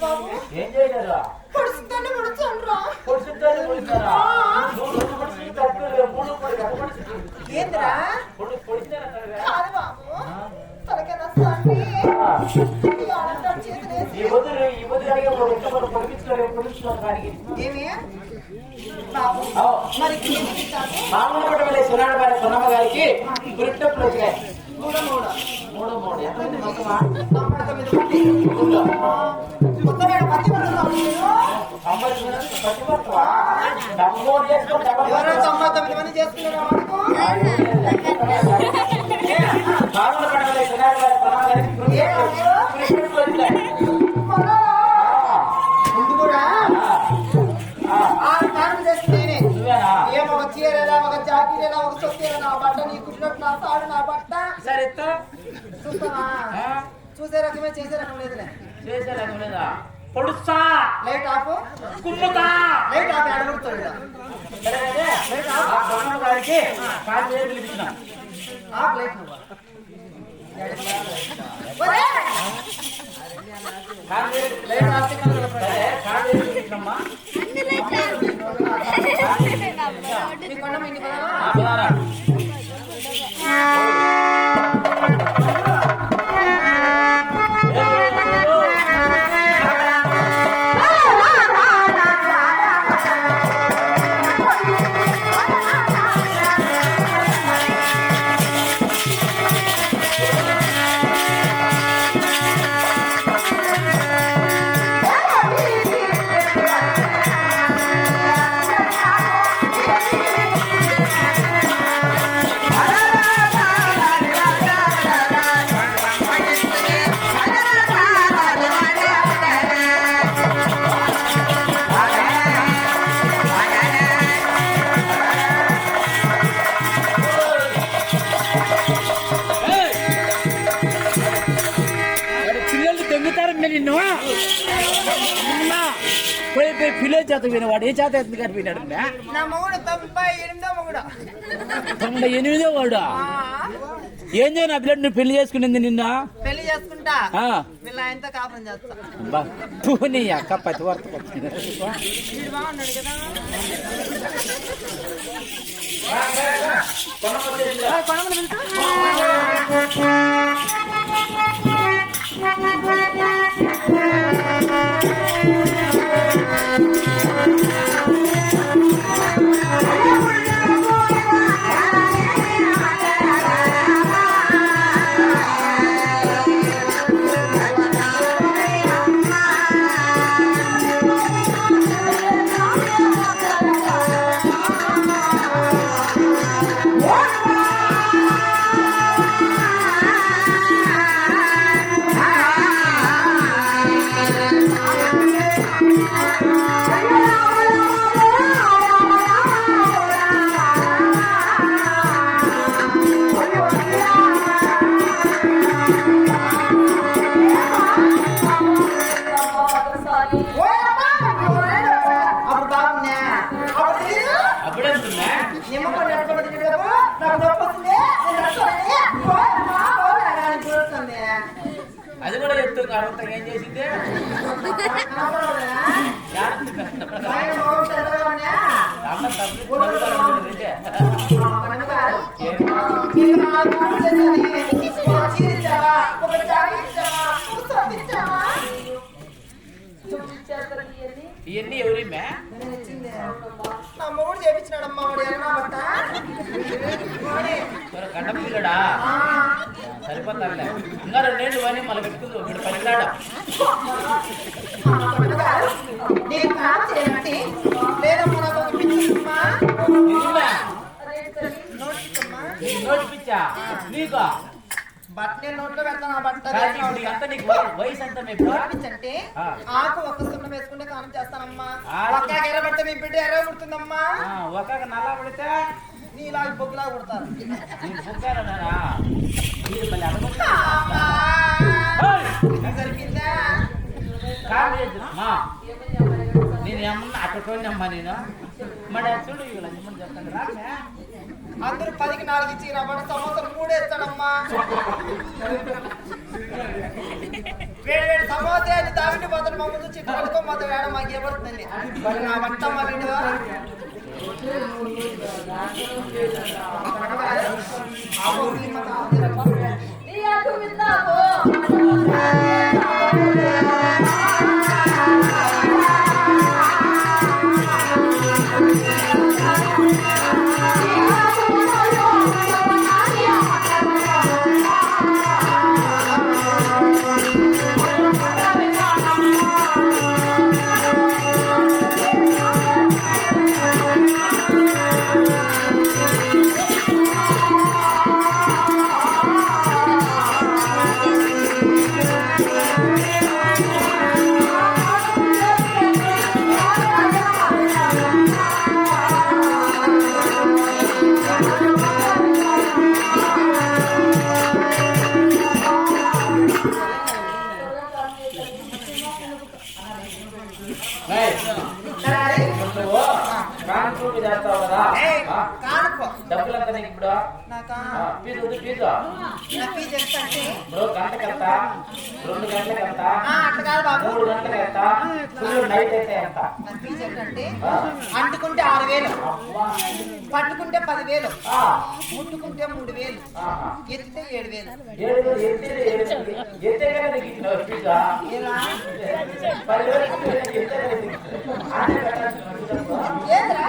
బాబు ఏం చేయలేదా పొడుస్తుందంటే పొడుచానురా పొడిచిద్దాన్ని పొడిచారా నువ్వు రెండు పొడిచి తక్కువ మూడు పొడి ఒక పొడిచి ఏందిరా పొడి పొడిచినారా తనగా? కాదు బాబు తలకైనా సాటి ఈ ఆడంటాడు చేతులేసి ఈ వదిలి ఈ వదిలి అడిగే వాడు ఎంత మనం పొడిపించుకోరు పొడిపించుకోరు కానీ ఏమి బాబు మరి ఏమి ఇచ్చాను మామూలు వెళ్ళే సునాడు గారి సున్నమ్మ గారికి గురిటప్పులు వచ్చినాయి మూడు మూడు మూడు మూడు ఎంతమంది మొత్తమా తొంభై తొమ్మిది మంది ఊళ్ళో. మొత్తం ఏడు మంది పడుతున్నాం మీరు తొంభై మంది పట్టుబడుతువా? డబ్బు చేసుకొని డబ్బు ఎవరో తొంభై తొమ్మిది మంది చూసే రకమే చేసే రకం లేదులే. చేసే రకం లేదా? పొడుస్తా. లైట్ ఆపు కుమ్ముతా. లైట్ ఆపి అడుగుతాడు సరేనండి? ఆ సున్నమ్మ గారికి కాలు చేతులు పిలిపించినాం ఆపు లైట్ నువ్వు. నిన్న పోయి పోయి పిల్లల చేత వినవాడు ఏ చేత ఎత్తుకు గారు మొగుడు తొంభై ఎనిమిదో మొగుడు. తొంభై ఎనిమిదో వాడు? ఆ, ఏం చేయను పిల్లడు? నువ్వు పెళ్ళి చేసుకునింది నిన్న? పెళ్ళి చేసుకుంటా. వీళ్ళ ఆయనతో కాపురం చేస్తా. బా, తూ నీ అక్క పతి వర్త కొనమని అది కూడా చెప్తుంది అడుగుతాం ఏం చేసింది? అమ్మ? ఇవన్నీ ఇచ్చింది. నా మొగుడు చేపించినాడమ్మా. గడ్డ పిల్లడా సరిపోతారులే ఇంకా రెండేళ్ళు అని మళ్ళీ పెట్టుకుందు. వీడు పనిలాడా లేదమ్మా నాకు? బట్టనే నోట్లో పెడతాను ఆ బట్ట ఇప్పుడు వయసు ఎంత మీకు? ఆ. ఆకు ఒక్క సున్నం వేసుకుంటే చేస్తానమ్మా. ఒక్క ఎర్ర పడితే మీ బిడ్డ ఎర్ర పుడుతుందమ్మా ఆ, ఒక నల్ల పడితే నీలా బొగ్గులా పుడతారు నేను బుక్కారన్నారా మీరు మళ్ళీ అడగొచ్చు అమ్మా. ఏయ్! సరిపోయిందా కాదు లేదు మా నేను ఏమన్నా అక్కడ అమ్మా నేను మరి అది చూడు ఇవాళ ఏమన్నా చెప్తాను రామే అందరూ పదికి నాలుగు ఇచ్చి నా బట్ట సంవత్సరం మూడేస్తాడమ్మా వేడి వేడి సమోసా పోతే అని తావింటి పోతాడు మా ముందు చిట్టు పట్టుకో మొత్తం వేడ మాకు ఏపడుతుంది మరి నా వంటమ్మ వీడు Thank you. ఏయ్, చేస్తావు కదా నీకు ఇప్పుడు ఫీజు ఉంది, ఫీజు అంటే ఇప్పుడు రెండు మూడు ఫుల్ నైట్ అయితే ఎంత అంటుకుంటే ఆరు వేలు పట్టుకుంటే పదివేలు ముట్టుకుంటే మూడు వేలు ఎత్తితే ఏడు వేలు ఎత్తే కదా నీకు ఎలా పదివేలు ఎత్తే కదా నీకు ఏంద్రా?